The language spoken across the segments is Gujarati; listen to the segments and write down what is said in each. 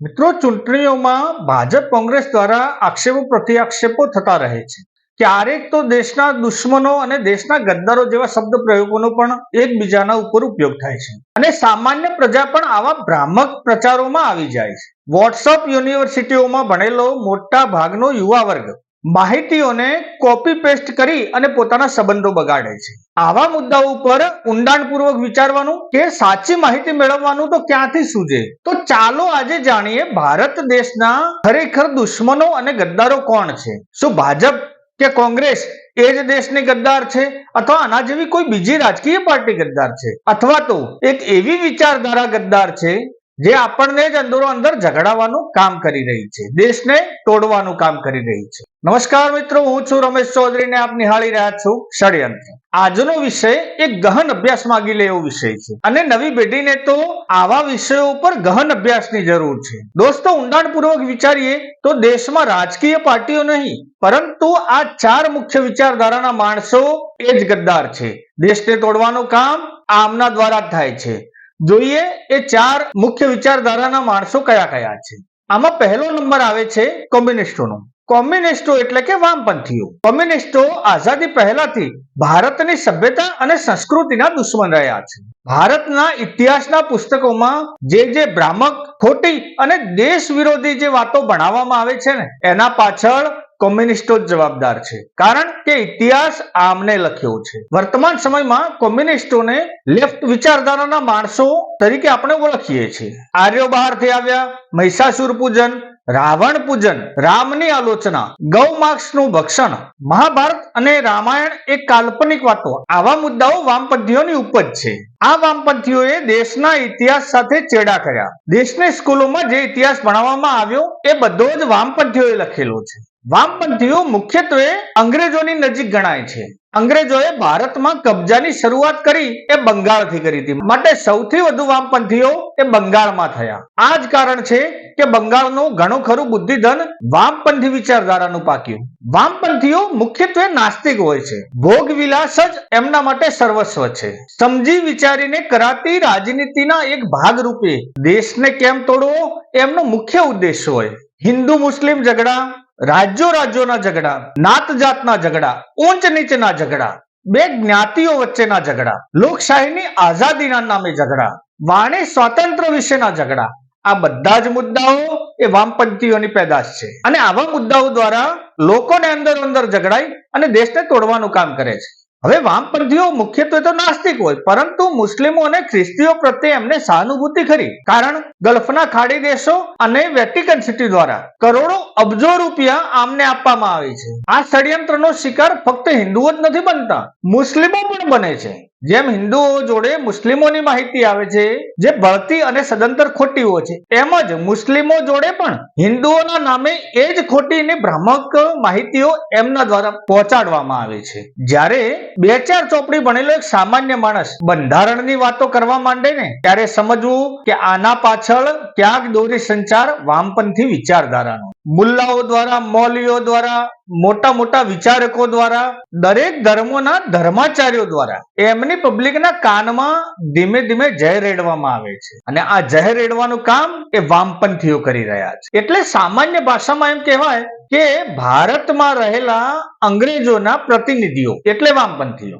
મિત્રો, ચૂંટણીઓમાં ભાજપ કોંગ્રેસ દ્વારા આક્ષેપો પ્રત્યાક્ષેપો થતા રહે છે. ક્યારેક તો દેશના દુશ્મનો અને દેશના ગદ્દારો જેવા શબ્દ પ્રયોગોનો પણ એકબીજાના ઉપર ઉપયોગ થાય છે. અને સામાન્ય પ્રજા પણ આવા ભ્રામક પ્રચારોમાં આવી જાય છે. વોટ્સઅપ યુનિવર્સિટીઓમાં ભણેલો મોટા ભાગનો યુવા વર્ગ માહિતીઓને કોપી પેસ્ટ કરી અને પોતાના સંબંધો બગાડે છે. આવા મુદ્દાઓ ઉપર ઊંડાણપૂર્વક વિચારવાનું કે સાચી માહિતી મેળવવાનું તો ક્યાંથી સૂજે? તો ચાલો આજે જાણીએ ભારત દેશના ખરેખર દુશ્મનો અને ગદ્દારો કોણ છે? શું ભાજપ કે કોંગ્રેસ એ જ દેશની ગદ્દાર છે અથવા આના જેવી કોઈ બીજી રાજકીય પાર્ટી ગદ્દાર છે? અથવા તો એક એવી વિચારધારા ગદ્દાર છે જે આપણને જ અંદરો અંદર ઝઘડાવાનું કામ કરી રહી છે. દેશને તોડવાનું કામ કરી રહી છે. નમસ્કાર મિત્રો, હું છું રમેશ ચૌધરીને આપ નિહાળી રહ્યા છું ષડયંત્ર. આજનો વિષય એક ગહન અભ્યાસ માંગી લે એવો વિષય છે. અને નવી પેઢીને તો આવા વિષયો ઉપર ગહન અભ્યાસની જરૂર છે. દોસ્તો, ઊંડાણપૂર્વક વિચારીએ તો દેશમાં રાજકીય પાર્ટીઓ નહીં, પરંતુ આ ચાર મુખ્ય વિચારધારાના માણસો એ જ ગદ્દાર છે. દેશને તોડવાનું કામ આમના દ્વારા જ થાય છે. જોઈએ એ ચાર મુખ્ય વિચારધારાના માણસો કયા કયા છે. આમાં પહેલો નંબર આવે છે કોમ્યુનિસ્ટોનો. કોમ્યુનિસ્ટો એટલે કે વામપંથીઓ. કોમ્યુનિસ્ટો આઝાદી પહેલાથી ભારતની સભ્યતા અને સંસ્કૃતિના દુશ્મન રહ્યા છે. ભારતના ઇતિહાસના પુસ્તકોમાં જે જે ભ્રામક, ખોટી અને દેશ વિરોધી જે વાતો ભણાવવામાં આવે છે ને, એના પાછળ કોમ્યુનિસ્ટો જ જવાબદાર છે. કારણ કે ઇતિહાસ આમને લખ્યો છે. વર્તમાન સમયમાં કોમ્યુનિસ્ટોને લેફ્ટ વિચારધારાના માણસો તરીકે આપણે ઓળખીએ છીએ. આર્યો બહારથી આવ્યા, મહિષાસુર પૂજન, રાવણ પૂજન, રામની આલોચના, ગૌ માર્ક્સનું ભક્ષણ, મહાભારત અને રામાયણ એ કાલ્પનિક વાતો. આવા મુદ્દાઓ વામપંથીઓની ઉપજ છે. આ વામપંથીઓએ દેશના ઇતિહાસ સાથે ચેડા કર્યા. દેશની સ્કૂલોમાં જે ઇતિહાસ ભણાવવામાં આવ્યો, એ બધો જ વામપંથીઓએ લખેલો છે. વામપંથીઓ મુખ્યત્વે અંગ્રેજોની નજીક ગણાય છે. અંગ્રેજોએ ભારતમાં કબજાની શરૂઆત કરી એ બંગાળથી કરી હતી. માટે સૌથી વધુ વામપંથીઓ એ બંગાળમાં થયા. આ જ કારણ છે કે બંગાળનું ઘણું ખરું બુદ્ધિધન વામપંથી વિચારધારાનું પાક્યું. વામપંથીઓ મુખ્યત્વે નાસ્તિક હોય છે. ભોગ વિલાસ જ એમના માટે સર્વસ્વ છે. સમજી વિચારીને કરાતી રાજનીતિના એક ભાગ રૂપે દેશને કેમ તોડવો એમનો મુખ્ય ઉદ્દેશ હોય. હિન્દુ મુસ્લિમ ઝઘડા રાજ્યો રાજ્યોના ઝઘડા નાત જાતના ઝઘડા ઊંચ નીચના ઝઘડા, બે જ્ઞાતિઓ વચ્ચેના ઝઘડા, લોકશાહીની આઝાદીના નામે ઝઘડા, વાણી સ્વાતંત્ર્ય વિશેના ઝઘડા. આ બધા જ મુદ્દાઓ એ વામપંથીઓની પેદાશ છે. અને આવા મુદ્દાઓ દ્વારા લોકોને અંદર અંદર ઝઘડાઈ અને દેશને તોડવાનું કામ કરે છે. હવે વામપંથીઓ મુખ્યત્વે તો નાસ્તિક હોય, પરંતુ મુસ્લિમો અને ખ્રિસ્તીઓ પ્રત્યે એમને સહાનુભૂતિ ખરી. કારણ ગલ્ફના ખાડી દેશો અને વેટિકન સિટી દ્વારા કરોડો અબજો રૂપિયા આમને આપવામાં આવે છે. આ ષડયંત્રનો શિકાર ફક્ત હિન્દુઓ જ નથી બનતા, મુસ્લિમો પણ બને છે. જેમ હિન્દુઓ જોડે મુસ્લિમોની માહિતી આવે છે, જે બળતી અને સદંતર ખોટી હોય છે એમ જ મુસ્લિમો જોડે પણ હિન્દુઓના નામે એ જ ખોટી ને ભ્રામક માહિતીઓ એમના દ્વારા પહોંચાડવામાં આવે છે. જ્યારે બે ચાર ચોપડી ભણેલો એક સામાન્ય માણસ બંધારણની વાતો કરવા માંડે ને, ત્યારે સમજવું કે આના પાછળ ક્યાંક દોરી સંચાર વામપંથી વિચારધારાનો. મુલ્લાઓ દ્વારા, મૌલીઓ દ્વારા મોટા મોટા વિચારકો દ્વારા, દરેક ધર્મોના ધર્માચાર્યો દ્વારા, એમની પબ્લિકના કાનમાં ધીમે ધીમે જય રેડવામાં આવે છે. અને આ જય રેડવાનું કામ એ વામપંથીઓ કરી રહ્યા છે. એટલે સામાન્ય ભાષામાં એમ કહેવાય કે ભારતમાં રહેલા અંગ્રેજોના પ્રતિનિધિઓ, એટલે વામપંથીઓ.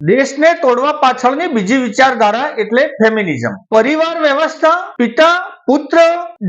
દેશને તોડવા પાછળની બીજી વિચારધારા એટલે ફેમિનિઝમ પરિવાર વ્યવસ્થા, પિતા પુત્ર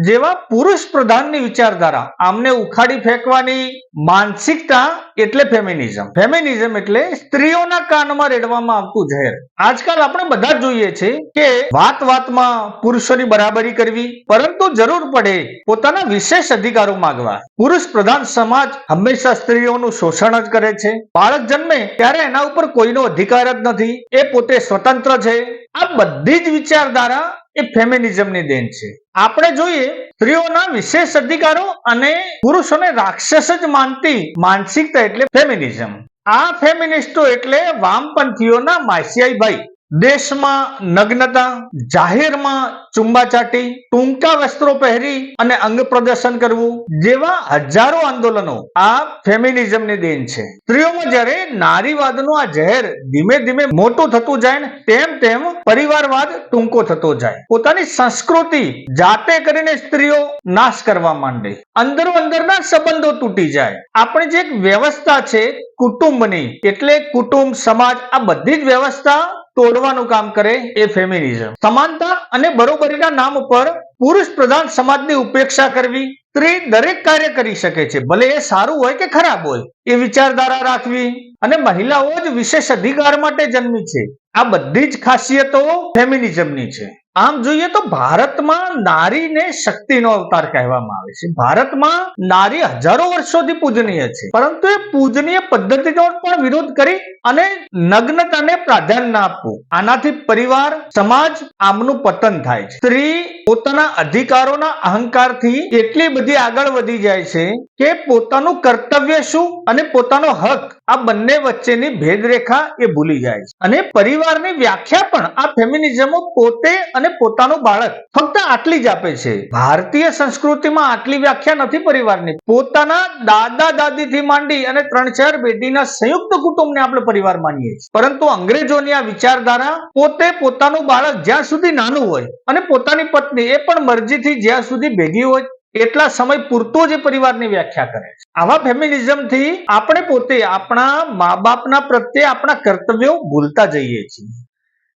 જેવા પુરુષ પ્રધાનની વિચારધારા. આમને ઉખાડી ફેંકવાની માનસિકતા એટલે ફેમિનિઝમ ફેમિનિઝમ એટલે સ્ત્રીઓના કાનમાં રેડવામાં આવતું ઝેર. આજકાલ આપણે બધા જોઈએ છે કે વાત વાતમાં પુરુષોની બરાબરી કરવી, પરંતુ જરૂર પડે પોતાના વિશેષ અધિકારો માંગવા. પુરુષ પ્રધાન સમાજ હંમેશા સ્ત્રીઓનું શોષણ જ કરે છે. બાળક જન્મે ત્યારે એના ઉપર કોઈનો અધિકાર જ નથી. એ પોતે સ્વતંત્ર છે. આ બધી જ વિચારધારા એ ફેમિનિઝમની દેન છે. આપણે જોઈએ, સ્ત્રીઓના વિશેષ અધિકારો અને પુરુષોને રાક્ષસ જ માનતી માનસિકતા એટલે ફેમિનિઝમ આ ફેમિનિસ્ટો એટલે વામપંથીઓના માસિયાઈ ભાઈ. દેશમાં નગ્નતા, જાહેરમાં ચુંબાચાટી, ટૂંકા વસ્ત્રો પહેરી અને અંગ પ્રદર્શન કરવું જેવા હજારો આંદોલનો આ ફેમિનિઝમની દેન છે. સ્ત્રીઓમાં જ્યારે નારીવાદનું આ ઝેર ધીમે ધીમે મોટું થતું જાય ને તેમ તેમ પરિવારવાદ ટૂંકો થતો જાય. પોતાની સંસ્કૃતિ જાતે કરીને સ્ત્રીઓ નાશ કરવા માંડે. અંદરો અંદરના સંબંધો તૂટી જાય. આપણી જે એક વ્યવસ્થા છે કુટુંબની, એટલે કુટુંબ, સમાજ, આ બધી જ વ્યવસ્થા તોડવાનું કામ કરે એ ફેમિનિઝમ સમાનતા અને બરોબરીના નામ ઉપર પુરુષ પ્રધાન સમાજની ઉપેક્ષા કરવી સ્ત્રી દરેક કાર્ય કરી શકે છે. ભલે એ સારું હોય કે ખરાબ હોય, એ વિચારધારા રાખવી અને મહિલાઓ જ વિશેષ અધિકાર માટે જન્મી છે. આ બધી જ ખાસિયતો ફેમિનિઝમની છે. આમ જોઈએ તો ભારતમાં નારીને શક્તિનો અવતાર કહેવામાં આવે છે. ભારતમાં નારી હજારો વર્ષોથી પૂજનીય છે. પરંતુ એ પૂજનીય પદ્ધતિનો પણ વિરોધ કરી અને નગ્નતાને પ્રાધાન્ય ના આપવું. આનાથી પરિવાર, સમાજ આમનું પતન થાય છે. સ્ત્રી પોતાના અધિકારોના અહંકારથી એટલી બધી આગળ વધી જાય છે કે પોતાનું કર્તવ્ય શું અને પોતાનો હક આ બંને વચ્ચેની ભેદરેખા એ ભૂલી જાય છે. અને પરિવારની વ્યાખ્યા પણ આ ફેમિનિઝમો પોતે અને પોતાનું બાળક ફક્ત આટલી જ આપે છે. ભારતીય સંસ્કૃતિમાં આટલી વ્યાખ્યા નથી પરિવારની. પોતાના દાદા દાદીથી માંડી અને ત્રણ ચાર બેટીના સંયુક્ત કુટુંબને આપણે પરિવાર માનીએ છીએ. પરંતુ અંગ્રેજોની આ વિચારધારા પોતે પોતાનું બાળક જ્યાં સુધી નાનું હોય અને પોતાની પત્ની એ પણ મરજીથી જ્યાં સુધી ભેગી હોય એટલા સમય પૂરતો જ પરિવારની વ્યાખ્યા કરે છે. આવા ફેમિનિઝમથી આપણે પોતે આપણા મા બાપના પ્રત્યે આપણા કર્તવ્યો ભૂલતા જઈએ છીએ.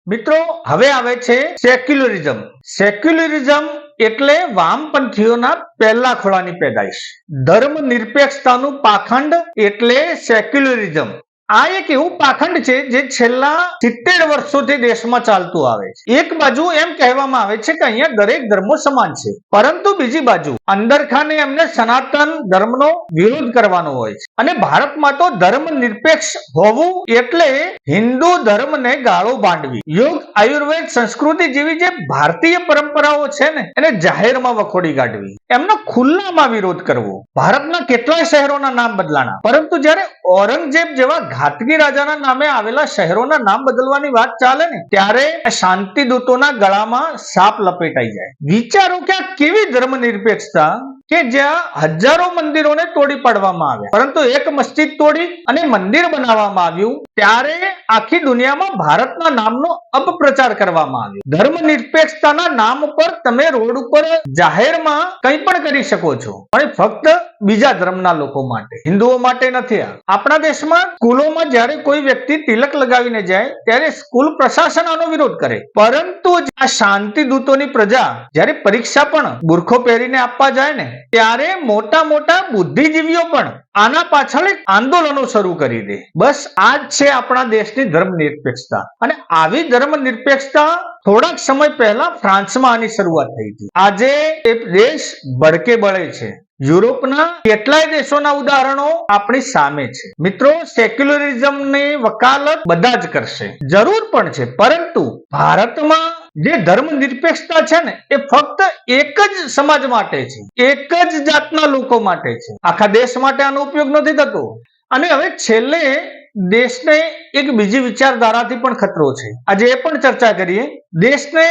મિત્રો, હવે આવે છે સેક્યુલરિઝમ. સેક્યુલરિઝમ એટલે વામપંથીઓના પહેલા ખોળાની પેદાઈશ. ધર્મ નિરપેક્ષતાનું પાખંડ એટલે સેક્યુલરિઝમ. આ એક એવું પાખંડ છે જે છેલ્લા સિત્તેર વર્ષોથી દેશમાં ચાલતું આવે છે. એક બાજુ એમ કહેવામાં આવે છે કે અહીંયા દરેક ધર્મો સમાન છે. પરંતુ બીજી બાજુ અંદરખાને એમને સનાતન ધર્મનો વિરોધ કરવાનો હોય છે. અને ભારતમાં તો ધર્મ નિરપેક્ષ હોવું એટલે હિન્દુ ધર્મને ગાળો બાંધવી. યોગ, આયુર્વેદ, સંસ્કૃતિ જેવી જે ભારતીય પરંપરાઓ છે ને, એને જાહેરમાં વખોડી કાઢવી. એમનો ખુલ્લામાં વિરોધ કરવો. ભારતના કેટલાય શહેરોના નામ બદલાણા. પરંતુ જ્યારે ઔરંગઝેબ જેવા ઘાતકી રાજાના નામે આવેલા શહેરોના નામ બદલવાની વાત ચાલે ને, ત્યારે શાંતિ દૂતોના ગળામાં સાપ લપેટાઈ જાય. વિચારો કે આ કેવી ધર્મ નિરપેક્ષતા કે જ્યાં હજારો મંદિરોને તોડી પાડવામાં આવ્યા. પરંતુ એક મસ્જિદ તોડી અને મંદિર બનાવવામાં આવ્યું, ત્યારે આખી દુનિયામાં ભારતના નામનો અપપ્રચાર કરવામાં આવ્યો. ધર્મ નિરપેક્ષતાના નામ પર તમે રોડ ઉપર જાહેરમાં કંઈ પણ કરી શકો છો, પણ ફક્ત બીજા ધર્મના લોકો માટે. હિન્દુઓ માટે નથી આપણા દેશમાં સ્કૂલોમાં જ્યારે કોઈ વ્યક્તિ તિલક લગાવીને જાય, ત્યારે સ્કૂલ પ્રશાસન આનો વિરોધ કરે. પરંતુ આ શાંતિ દૂતોની પ્રજા જ્યારે પરીક્ષા પણ બુરખો પહેરીને આપવા જાય ને ત્યારે મોટા મોટા બુદ્ધિજીવીઓ પણ આના પાછળ એક આંદોલનો શરૂ કરી દે. બસ આ જ છે આપણા દેશની ધર્મ નિરપેક્ષતા અને આવી ધર્મ નિરપેક્ષતા થોડાક સમય પહેલા ફ્રાન્સમાં આની શરૂઆત થઈ હતી. આજે એ દેશ બળકે બળે છે. યુરોપના કેટલાય દેશોના ઉદાહરણો આપણી સામે છે. મિત્રો, સેક્યુલરિઝમની વકાલત બધા જ કરશે. જરૂર પણ છે. પરંતુ ભારતમાં જે ધર્મ નિરપેક્ષતા છે ને, એ ફક્ત એક જ સમાજ માટે છે. એક જ જાતના લોકો માટે છે. આખા દેશ માટે આનો ઉપયોગ નથી થતો. અને હવે છેલ્લે દેશને એક બીજી વિચારધારાથી પણ ખતરો છે. આજે એ પણ ચર્ચા કરીએ. દેશને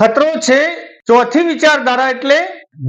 ખતરો છે ચોથી વિચારધારા એટલે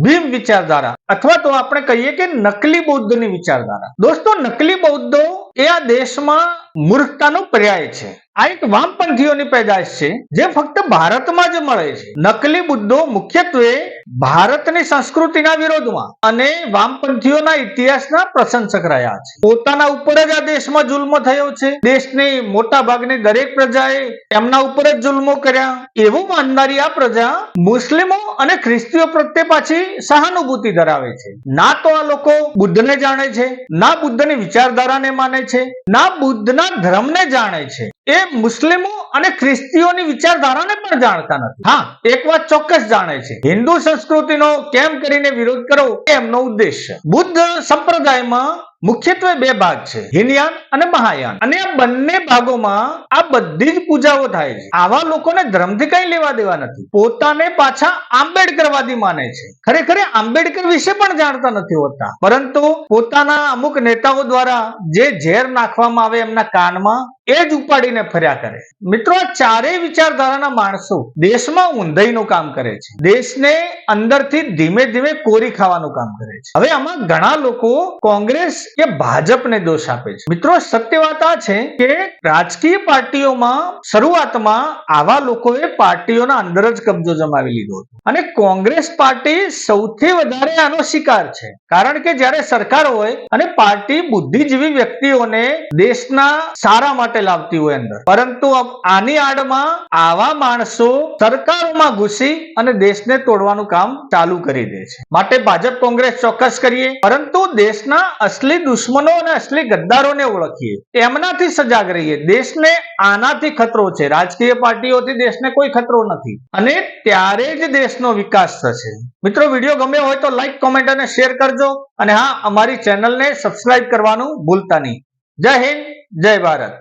ભીમ વિચારધારા. અથવા તો આપણે કહીએ કે નકલી બૌદ્ધની વિચારધારા. દોસ્તો, નકલી બૌદ્ધો એ આ દેશમાં મૂર્ખતાનો પર્યાય છે. આ એક વામપંથીઓની પેદાશ છે, જે ફક્ત ભારતમાં જ મળે છે. નકલી બુદ્ધો મુખ્યત્વે ભારતની સંસ્કૃતિના વિરોધમાં અને વામપંથીઓના ઇતિહાસના પ્રશંસક રહ્યા છે. પોતાના ઉપર જ આ દેશમાં જુલ્મો થયો છે. દેશની મોટા ભાગની દરેક પ્રજાએ એમના ઉપર જ જુલ્મો કર્યા. એવું માનનારી આ પ્રજા મુસ્લિમો અને ખ્રિસ્તીઓ પ્રત્યે પાછી સહાનુભૂતિ ધરાવે છે. ના તો આ લોકો બુદ્ધને જાણે છે, ના બુદ્ધની વિચારધારાને માને છે, ના બુદ્ધના ધર્મને જાણે છે. એ મુસ્લિમો અને ખ્રિસ્તીઓની વિચારધારાને પણ જાણતા નથી. હા, એક વાત ચોક્કસ જાણે છે. હિન્દુ સંસ્કૃતિનો કેમ કરીને વિરોધ કરવો એ એમનો ઉદ્દેશ બુદ્ધ સંપ્રદાયમાં મુખ્યત્વે બે ભાગ છે, હિનયાન અને મહાયાન. અને આ બંને ભાગોમાં આ બધી જ પૂજાઓ થાય છે. આવા લોકોને ધર્મથી કઈ લેવા દેવા નથી. પોતાને પાછા આંબેડકરવાદી માને છે. ખરેખર આંબેડકર વિશે પણ જાણતા નથી હોતા. પરંતુ પોતાના અમુક નેતાઓ દ્વારા જે ઝેર નાખવામાં આવે એમના કાનમાં એ જ ઉપાડીને ફર્યા કરે. મિત્રો, આ ચારેય વિચારધારાના માણસો દેશમાં ઊંધાઈનું કામ કરે છે. દેશને અંદરથી ધીમે ધીમે કોરી ખાવાનું કામ કરે છે. હવે આમાં ઘણા લોકો કોંગ્રેસ કે ભાજપને દોષ આપે છે. મિત્રો, સત્ય વાત આ છે કે રાજકીય પાર્ટીઓમાં શરૂઆતમાં આવા લોકોએ પાર્ટીઓના અંદર જ કબજો જમાવી લીધો હતો. અને કોંગ્રેસ પાર્ટી સૌથી વધારે આનો શિકાર છે. કારણ કે જ્યારે સરકાર હોય અને પાર્ટી બુદ્ધિજીવી વ્યક્તિઓને દેશના સારા માટે લાવતી હોય અંદર. પરંતુ આની આડમાં આવા માણસો સરકારોમાં ઘૂસી અને દેશને તોડવાનું કામ ચાલુ કરી દે છે. માટે ભાજપ કોંગ્રેસ ચોક્કસ કરીએ. પરંતુ દેશના અસલી દુશ્મનો અને અસલી ગદ્દારોને ઓળખીએ. એમનાથી સજાગ રહીએ. દેશને આનાથી ખતરો છે. રાજકીય પાર્ટીઓથી દેશને કોઈ ખતરો નથી. અને ત્યારે જ દેશનો વિકાસ થશે. મિત્રો, વીડિયો ગમ્યો હોય તો લાઈક કોમેન્ટ અને શેર કરજો. અને હા, અમારી ચેનલને સબસ્ક્રાઇબ કરવાનું ભૂલતા નહીં. જય હિન્દ, જય ભારત.